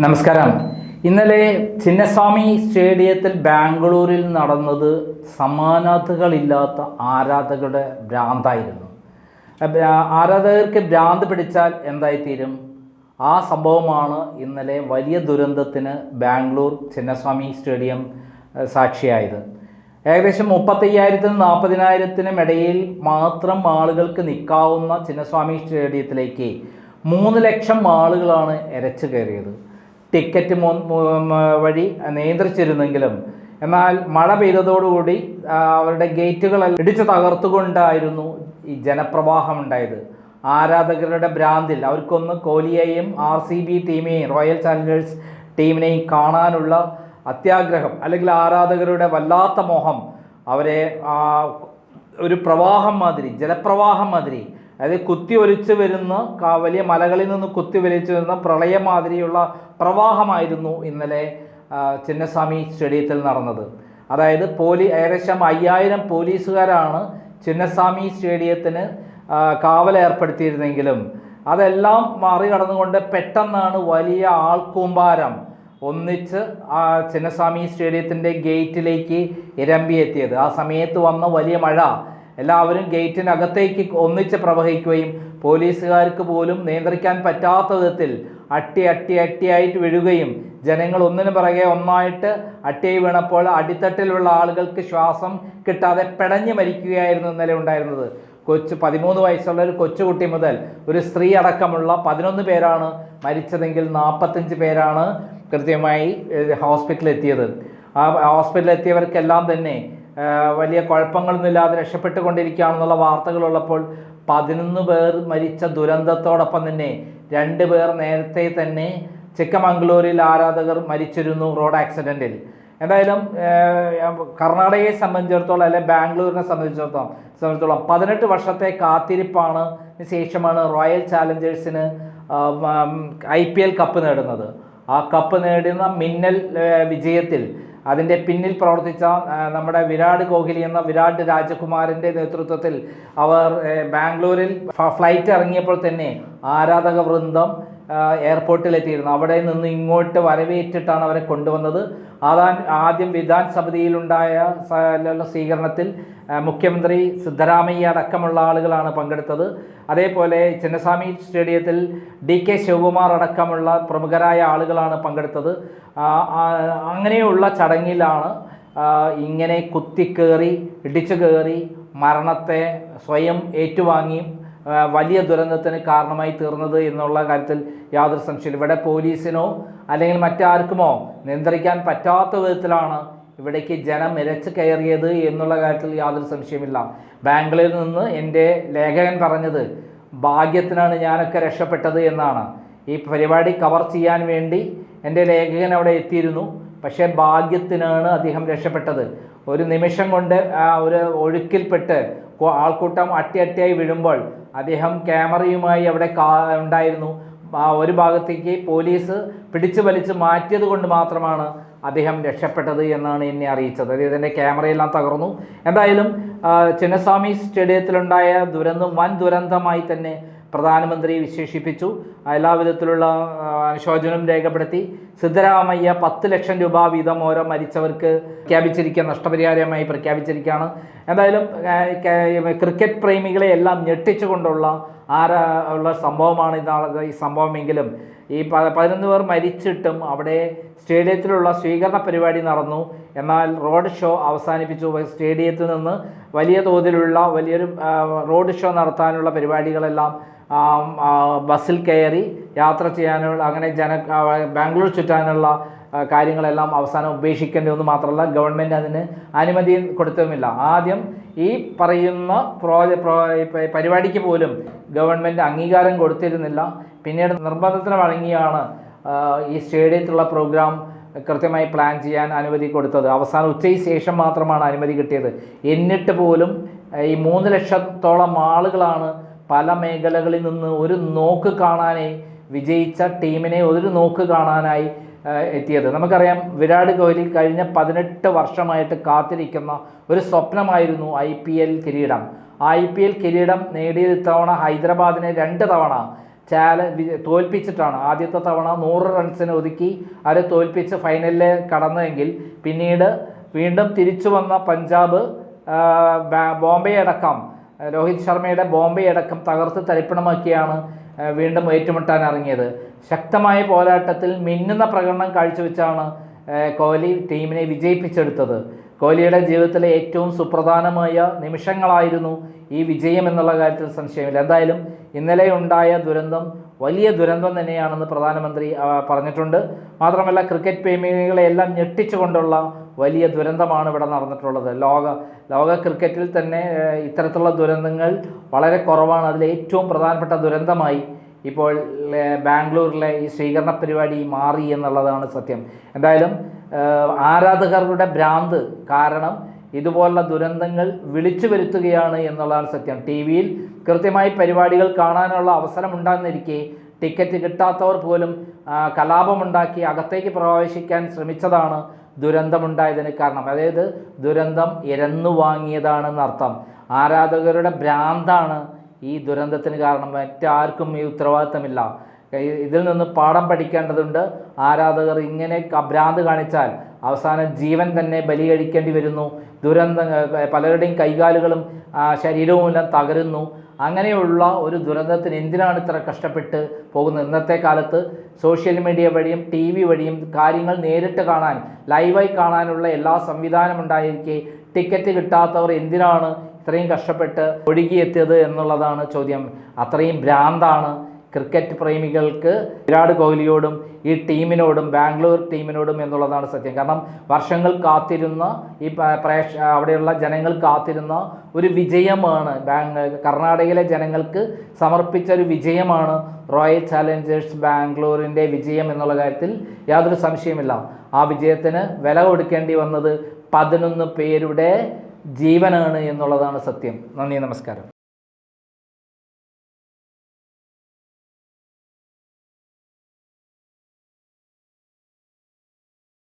നമസ്കാരം. ഇന്നലെ ചിന്നസ്വാമി സ്റ്റേഡിയത്തിൽ ബാംഗ്ലൂരിൽ നടന്നത് സമാനതകളില്ലാത്ത ആരാധകരുടെ ഭ്രാന്തായിരുന്നു. ആരാധകർക്ക് ഭ്രാന്ത് പിടിച്ചാൽ എന്തായിത്തീരും? ആ സംഭവമാണ് ഇന്നലെ വലിയ ദുരന്തത്തിന് ബാംഗ്ലൂർ ചിന്നസ്വാമി സ്റ്റേഡിയം സാക്ഷിയായത്. ഏകദേശം മുപ്പത്തയ്യായിരത്തിനും നാൽപ്പതിനായിരത്തിനും ഇടയിൽ മാത്രം ആളുകൾക്ക് നിൽക്കാവുന്ന ചിന്നസ്വാമി സ്റ്റേഡിയത്തിലേക്ക് മൂന്ന് ലക്ഷം ആളുകളാണ് എരച്ചു കയറിയത്. ടിക്കറ്റ് വഴി നിയന്ത്രിച്ചിരുന്നെങ്കിലും എന്നാൽ മഴ പെയ്തതോടുകൂടി അവരുടെ ഗേറ്റുകൾ ഇടിച്ചു തകർത്തുകൊണ്ടായിരുന്നു ഈ ജനപ്രവാഹം ഉണ്ടായത്. ആരാധകരുടെ ഭ്രാന്തിൽ അവർക്കൊന്ന് കോഹ്ലിയെയും ആർ സി ബി ടീമിനെയും റോയൽ ചാലഞ്ചേഴ്സ് ടീമിനെയും കാണാനുള്ള അത്യാഗ്രഹം അല്ലെങ്കിൽ ആരാധകരുടെ വല്ലാത്ത മോഹം അവരെ ഒരു പ്രവാഹം മാതിരി ജലപ്രവാഹം മാതിരി അതായത് കുത്തി ഒലിച്ച് വരുന്ന വലിയ മലകളിൽ നിന്ന് കുത്തി ഒലിച്ച് വരുന്ന പ്രളയം മാതിരിയുള്ള പ്രവാഹമായിരുന്നു ഇന്നലെ ചിന്നസ്വാമി സ്റ്റേഡിയത്തിൽ നടന്നത്. അതായത് പോലീ ഏകദേശം അയ്യായിരം പോലീസുകാരാണ് ചിന്നസ്വാമി സ്റ്റേഡിയത്തിന് കാവൽ ഏർപ്പെടുത്തിയിരുന്നെങ്കിലും. അതെല്ലാം മറികടന്നുകൊണ്ട് പെട്ടെന്നാണ് വലിയ ആൾക്കൂമ്പാരം ഒന്നിച്ച് ആ ചിന്നസ്വാമി സ്റ്റേഡിയത്തിന്റെ ഗേറ്റിലേക്ക് ഇരമ്പിയെത്തിയത്. ആ സമയത്ത് വന്ന വലിയ മഴ. എല്ലാവരും ഗേറ്റിനകത്തേക്ക് ഒന്നിച്ച് പ്രവഹിക്കുകയും പോലീസുകാർക്ക് പോലും നിയന്ത്രിക്കാൻ പറ്റാത്ത വിധത്തിൽ അട്ടി അട്ടി അട്ടിയായിട്ട് വീഴുകയും ജനങ്ങൾ ഒന്നിനു പിറകെ ഒന്നായിട്ട് അട്ടിയായി വീണപ്പോൾ അടിത്തട്ടിലുള്ള ആളുകൾക്ക് ശ്വാസം കിട്ടാതെ പെടഞ്ഞു മരിക്കുകയായിരുന്നു ഇന്നലെ ഉണ്ടായിരുന്നത്. കൊച്ചു പതിമൂന്ന് വയസ്സുള്ള ഒരു കൊച്ചുകുട്ടി മുതൽ ഒരു സ്ത്രീ അടക്കമുള്ള പതിനൊന്ന് പേരാണ് മരിച്ചതെങ്കിൽ നാൽപ്പത്തഞ്ച് പേരാണ് കൃത്യമായി ഹോസ്പിറ്റലിൽ എത്തിയത് ആ ഹോസ്പിറ്റലിൽ എത്തിയവർക്കെല്ലാം തന്നെ വലിയ കുഴപ്പങ്ങളൊന്നും ഇല്ലാതെ രക്ഷപ്പെട്ടുകൊണ്ടിരിക്കുകയാണെന്നുള്ള വാർത്തകളുള്ളപ്പോൾ പതിനൊന്ന് പേർ മരിച്ച ദുരന്തത്തോടൊപ്പം തന്നെ രണ്ട് പേർ നേരത്തെ തന്നെ ചിക്കമംഗ്ലൂരിൽ ആരാധകർ മരിച്ചിരുന്നു റോഡ് ആക്സിഡന്റിൽ. എന്തായാലും കർണാടകയെ സംബന്ധിച്ചിടത്തോളം അല്ലെങ്കിൽ ബാംഗ്ലൂരിനെ സംബന്ധിച്ചിടത്തോളം സംബന്ധിച്ചിടത്തോളം പതിനെട്ട് വർഷത്തെ കാത്തിരിപ്പാണ് ശേഷമാണ് റോയൽ ചാലഞ്ചേഴ്സിന് ഐ പി എൽ കപ്പ് നേടുന്നത്. ആ കപ്പ് നേടുന്ന മിന്നൽ വിജയത്തിൽ അതിന്റെ പിന്നിൽ പ്രവർത്തിച്ച നമ്മുടെ വിരാട് കോഹ്ലി എന്ന വിരാട് രാജകുമാരന്റെ നേതൃത്വത്തിൽ അവർ ബാംഗ്ലൂരിൽ ഫ്ലൈറ്റ് ഇറങ്ങിയപ്പോൾ തന്നെ ആരാധക വൃന്ദം എയർപോർട്ടിലെത്തിയിരുന്നു. അവിടെ നിന്ന് ഇങ്ങോട്ട് വരവേറ്റിട്ടാണ് അവരെ കൊണ്ടുവന്നത്. അതാ ആദ്യം വിധാൻ സമിതിയിലുണ്ടായ സ- സ്വീകരണത്തിൽ മുഖ്യമന്ത്രി സിദ്ധരാമയ്യ അടക്കമുള്ള ആളുകളാണ് പങ്കെടുത്തത്. അതേപോലെ ചിന്നസ്വാമി സ്റ്റേഡിയത്തിൽ ഡി കെ ശിവകുമാർ അടക്കമുള്ള പ്രമുഖരായ ആളുകളാണ് പങ്കെടുത്തത്. അങ്ങനെയുള്ള ചടങ്ങിലാണ് ഇങ്ങനെ കുത്തിക്കേറി ഇടിച്ചു കയറി മരണത്തെ സ്വയം ഏറ്റുവാങ്ങി വലിയ ദുരന്തത്തിന് കാരണമായി തീർന്നത് എന്നുള്ള കാര്യത്തിൽ യാതൊരു സംശയമില്ല ഇവിടെ പോലീസിനോ അല്ലെങ്കിൽ മറ്റാർക്കുമോ നിയന്ത്രിക്കാൻ പറ്റാത്ത വിധത്തിലാണ് ഇവിടേക്ക് ജനം ഇരച്ച് കയറിയത് എന്നുള്ള കാര്യത്തിൽ യാതൊരു സംശയമില്ല ബാംഗ്ലൂരിൽ നിന്ന് എന്റെ ലേഖകൻ പറഞ്ഞത് ഭാഗ്യത്തിനാണ് ഞാനൊക്കെ രക്ഷപ്പെട്ടത് എന്നാണ്. ഈ പരിപാടി കവർ ചെയ്യാൻ വേണ്ടി എന്റെ ലേഖകൻ അവിടെ എത്തിയിരുന്നു. പക്ഷേ ഭാഗ്യത്തിനാണ് അദ്ദേഹം രക്ഷപ്പെട്ടത്. ഒരു നിമിഷം കൊണ്ട് ഒരു ഒഴുക്കിൽപ്പെട്ട് ആൾക്കൂട്ടം അട്ടി അട്ടിയായി വീഴുമ്പോൾ അദ്ദേഹം ക്യാമറയുമായി അവിടെ ഉണ്ടായിരുന്നു. ഒരു ഭാഗത്തേക്ക് പോലീസ് പിടിച്ചു വലിച്ച് മാറ്റിയത് കൊണ്ട് മാത്രമാണ് അദ്ദേഹം രക്ഷപ്പെട്ടത് എന്നാണ് എന്നെ അറിയിച്ചത്. അതായത് എന്റെ ക്യാമറയെല്ലാം തകർന്നു. എന്തായാലും ചിന്നസ്വാമി സ്റ്റേഡിയത്തിലുണ്ടായ ദുരന്തം വൻ ദുരന്തമായി തന്നെ പ്രധാനമന്ത്രി വിശേഷിപ്പിച്ചു. എല്ലാ വിധത്തിലുള്ള അനുശോചനം രേഖപ്പെടുത്തി. സിദ്ധരാമയ്യ പത്ത് ലക്ഷം രൂപ വീതം ഓരോ മരിച്ചവർക്ക് പ്രഖ്യാപിച്ചിരിക്കുക നഷ്ടപരിഹാരമായി പ്രഖ്യാപിച്ചിരിക്കുകയാണ്. എന്തായാലും ക്രിക്കറ്റ് പ്രേമികളെ എല്ലാം ഞെട്ടിച്ചുകൊണ്ടുള്ള ആരാ ഉള്ള സംഭവമാണ് ഇതാണ് ഈ സംഭവമെങ്കിലും. ഈ പതിനൊന്ന് പേർ മരിച്ചിട്ടും അവിടെ സ്റ്റേഡിയത്തിലുള്ള സ്വീകരണ പരിപാടി നടന്നു. എന്നാൽ റോഡ് ഷോ അവസാനിപ്പിച്ചു. സ്റ്റേഡിയത്തിൽ നിന്ന് വലിയ തോതിലുള്ള വലിയൊരു റോഡ് ഷോ നടത്താനുള്ള പരിപാടികളെല്ലാം ബസ്സിൽ കയറി യാത്ര ചെയ്യാനുള്ള അങ്ങനെ ജന ബാംഗ്ലൂർ ചുറ്റാനുള്ള കാര്യങ്ങളെല്ലാം അവസാനം ഉപേക്ഷിക്കേണ്ടി വന്നു മാത്രമല്ല ഗവൺമെന്റ് അതിന് അനുമതി കൊടുത്തതുമില്ല ആദ്യം ഈ പറയുന്ന പ്രോജ പ്രോ പരിപാടിക്ക് പോലും ഗവൺമെന്റ് അംഗീകാരം കൊടുത്തിരുന്നില്ല. പിന്നീട് നിർബന്ധത്തിന് വഴങ്ങിയാണ് ഈ സ്റ്റേഡിയത്തിലുള്ള പ്രോഗ്രാം കൃത്യമായി പ്ലാൻ ചെയ്യാൻ അനുമതി കൊടുത്തത്. അവസാനം ഉച്ചയ്ക്ക് ശേഷം മാത്രമാണ് അനുമതി കിട്ടിയത്. എന്നിട്ട് പോലും ഈ മൂന്ന് ലക്ഷത്തോളം ആളുകളാണ് പല മേഖലകളിൽ നിന്ന് ഒരു നോക്ക് കാണാനായി വിജയിച്ച ടീമിനെ ഒരു നോക്ക് കാണാനായി എത്തിയത്. നമുക്കറിയാം വിരാട് കോഹ്ലി കഴിഞ്ഞ പതിനെട്ട് വർഷമായിട്ട് കാത്തിരിക്കുന്ന ഒരു സ്വപ്നമായിരുന്നു ഐ പി എൽ കിരീടം. ഐ പി എൽ കിരീടം നേടിയത് ഇത്തവണ ഹൈദരാബാദിനെ രണ്ട് തവണ ചാല തോൽപ്പിച്ചിട്ടാണ്. ആദ്യത്തെ തവണ നൂറ് റൺസിന് ഒതുക്കി അവരെ തോൽപ്പിച്ച് ഫൈനലിൽ കടന്നെങ്കിൽ പിന്നീട് വീണ്ടും തിരിച്ചു വന്ന പഞ്ചാബ് ബോംബെ അടക്കം രോഹിത് ശർമ്മയുടെ ബോംബെ അടക്കം തകർത്ത് തരിപ്പണമാക്കിയാണ് വീണ്ടും ഏറ്റുമുട്ടാൻ ഇറങ്ങിയത്. ശക്തമായ പോരാട്ടത്തിൽ മിന്നുന്ന പ്രകടനം കാഴ്ചവെച്ചാണ് കോഹ്ലി ടീമിനെ വിജയിപ്പിച്ചെടുത്തത്. കോഹ്ലിയുടെ ജീവിതത്തിലെ ഏറ്റവും സുപ്രധാനമായ നിമിഷങ്ങളായിരുന്നു ഈ വിജയം എന്നുള്ള കാര്യത്തിൽ സംശയമില്ല. എന്തായാലും ഇന്നലെ ഉണ്ടായ ദുരന്തം വലിയ ദുരന്തം തന്നെയാണെന്ന് പ്രധാനമന്ത്രി പറഞ്ഞിട്ടുണ്ട്. മാത്രമല്ല ക്രിക്കറ്റ് പ്രേമികളെ എല്ലാം ഞെട്ടിച്ചുകൊണ്ടുള്ള വലിയ ദുരന്തമാണ് ഇവിടെ നടന്നിട്ടുള്ളത്. ലോക ലോക ക്രിക്കറ്റിൽ തന്നെ ഇത്തരത്തിലുള്ള ദുരന്തങ്ങൾ വളരെ കുറവാണ്. അതിൽ ഏറ്റവും പ്രധാനപ്പെട്ട ദുരന്തമായി ഇപ്പോൾ ബാംഗ്ലൂരിലെ ഈ സ്വീകരണ പരിപാടി മാറി എന്നുള്ളതാണ് സത്യം. എന്തായാലും ആരാധകരുടെ ഭ്രാന്ത് കാരണം ഇതുപോലുള്ള ദുരന്തങ്ങൾ വിളിച്ചു വരുത്തുകയാണ് എന്നുള്ളതാണ് സത്യം. ടി വിയിൽ കൃത്യമായി പരിപാടികൾ കാണാനുള്ള അവസരം ഉണ്ടാകുന്നിരിക്കെ ടിക്കറ്റ് കിട്ടാത്തവർ പോലും കലാപമുണ്ടാക്കി അകത്തേക്ക് പ്രവേശിക്കാൻ ശ്രമിച്ചതാണ് ദുരന്തമുണ്ടായതിന് കാരണം. അതായത് ദുരന്തം ഇരന്നു വാങ്ങിയതാണെന്ന് അർത്ഥം. ആരാധകരുടെ ഭ്രാന്താണ് ഈ ദുരന്തത്തിന് കാരണം. മറ്റാർക്കും ഈ ഉത്തരവാദിത്തമില്ല. ഇതിൽ നിന്ന് പാഠം പഠിക്കേണ്ടതുണ്ട്. ആരാധകർ ഇങ്ങനെ അഭ്രാന്ത് ഭ്രാന്ത് കാണിച്ചാൽ അവസാനം ജീവൻ തന്നെ ബലി കഴിക്കേണ്ടി വരുന്നു. ദുരന്ത പലരുടെയും കൈകാലുകളും ശരീരവും എല്ലാം തകരുന്നു. അങ്ങനെയുള്ള ഒരു ദുരന്തത്തിന് എന്തിനാണ് ഇത്ര കഷ്ടപ്പെട്ട് പോകുന്നത്? ഇന്നത്തെ കാലത്ത് സോഷ്യൽ മീഡിയ വഴിയും ടി വി വഴിയും കാര്യങ്ങൾ നേരിട്ട് കാണാൻ ലൈവായി കാണാനുള്ള എല്ലാ സംവിധാനം ഉണ്ടായിരിക്കെ ടിക്കറ്റ് കിട്ടാത്തവർ എന്തിനാണ് ഇത്രയും കഷ്ടപ്പെട്ട് ഒഴുകിയെത്തിയത് എന്നുള്ളതാണ് ചോദ്യം. അത്രയും ഭ്രാന്താണ് ക്രിക്കറ്റ് പ്രേമികൾക്ക് വിരാട് കോഹ്ലിയോടും ഈ ടീമിനോടും ബാംഗ്ലൂർ ടീമിനോടും എന്നുള്ളതാണ് സത്യം. കാരണം വർഷങ്ങൾ കാത്തിരുന്ന ഈ പ്രേക്ഷ അവിടെയുള്ള ജനങ്ങൾ കാത്തിരുന്ന ഒരു വിജയമാണ് കർണാടകയിലെ ജനങ്ങൾക്ക് സമർപ്പിച്ച ഒരു വിജയമാണ് റോയൽ ചാലഞ്ചേഴ്സ് ബാംഗ്ലൂരിന്റെ വിജയം എന്നുള്ള കാര്യത്തിൽ യാതൊരു സംശയമില്ല ആ വിജയത്തിന് വില കൊടുക്കേണ്ടി വന്നത് പതിനൊന്ന് പേരുടെ ജീവനാണ് എന്നുള്ളതാണ് സത്യം. നന്ദി നമസ്കാരം.